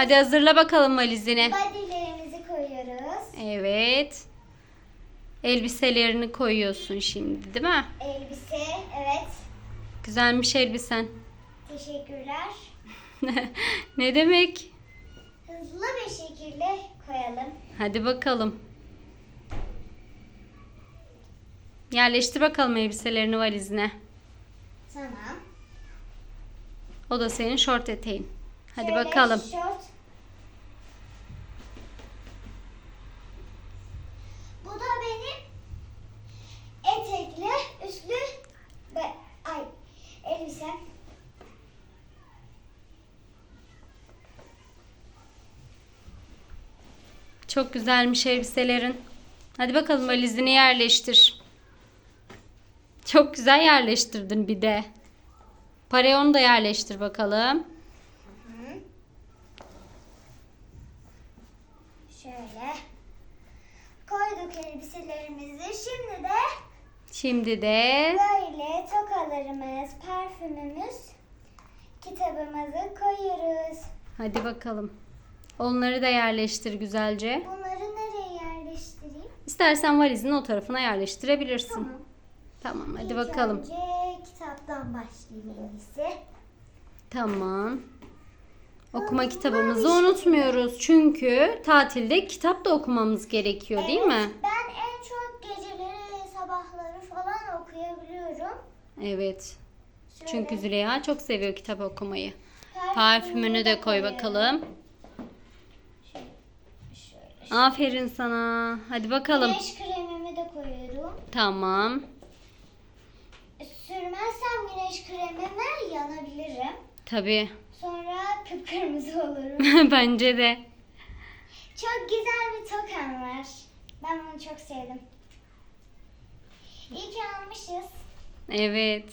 Hadi hazırla bakalım valizini. Bodylerimizi koyuyoruz. Evet. Elbiselerini koyuyorsun şimdi değil mi? Elbise, evet. Güzelmiş elbisen. Teşekkürler. ne demek? Hızlı bir şekilde koyalım. Hadi bakalım. Yerleştir bakalım elbiselerini valizine. Tamam. O da senin şort eteğin. Hadi Şöyle bakalım. Şort. Bu da benim etekli, üstlü ve ay elbisem. Çok güzelmiş elbiselerin. Hadi bakalım valizini yerleştir. Çok güzel yerleştirdin bir de. Parayı onu da yerleştir bakalım. Şöyle koyduk elbiselerimizi. Şimdi de Şimdi de böyle tokalarımız, parfümümüz, kitabımızı koyuyoruz. hadi bakalım. Onları da yerleştir güzelce. Bunları nereye yerleştireyim? İstersen valizin o tarafına yerleştirebilirsin. Tamam. Tamam hadi İlk bakalım. önce kitaptan başlayayım en iyisi. Tamam. Okuma kitabımızı unutmuyoruz. Çünkü tatilde kitap da okumamız gerekiyor değil mi? Evet, Ben en çok geceleri, sabahları falan okuyabiliyorum. Evet. Şöyle Çünkü Züleyha çok seviyor kitap okumayı. Parfümünü de koy koyuyorum. bakalım. Şöyle. Aferin sana. Hadi bakalım. Güneş kremimi de koyuyorum. Tamam. Sürmezsem güneş kremimi yanabilirim. Tabii. Sonra kıpkırmızı olurum. Bence de. çok güzel bir tokam var. Ben bunu çok sevdim. İyi ki almışız. Evet.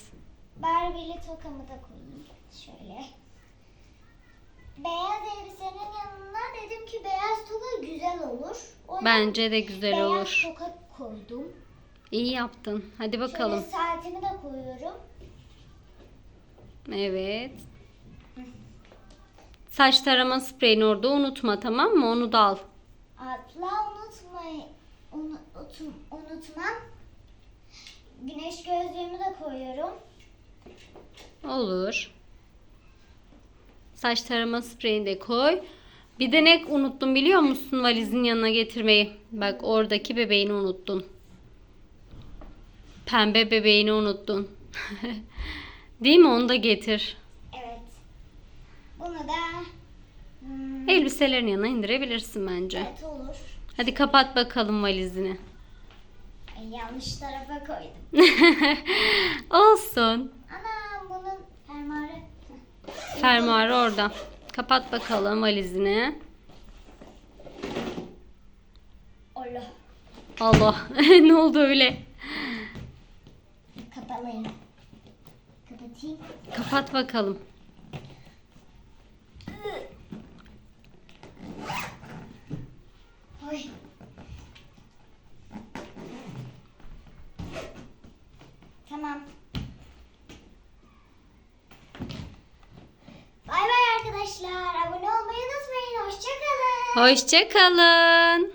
Barbie'li tokamı da koyayım. Şöyle. Beyaz elbisenin yanına dedim ki beyaz toka güzel olur. O yüzden Bence de güzel beyaz olur. toka koydum. İyi yaptın. Hadi bakalım. Şöyle saatimi de koyuyorum. Evet. Saç tarama spreyini orada unutma tamam mı? Onu da al. Atla unutmayın. Unutum, unutmam. Güneş gözlüğümü de koyuyorum. Olur. Saç tarama spreyini de koy. Bir de ne unuttun biliyor musun valizin yanına getirmeyi? Bak oradaki bebeğini unuttun. Pembe bebeğini unuttun. Değil mi? Onu da getir. Bunu da hmm, Elbiselerin yanına indirebilirsin bence. evet olur. Hadi kapat bakalım valizini. Ay, yanlış tarafa koydum. Olsun. Ana bunun fermuarı. Fermuarı orada. Kapat bakalım valizini. Allah. Allah. ne oldu öyle? Kapalıyım. Kapatayım. Kapat bakalım. Hoşçakalın.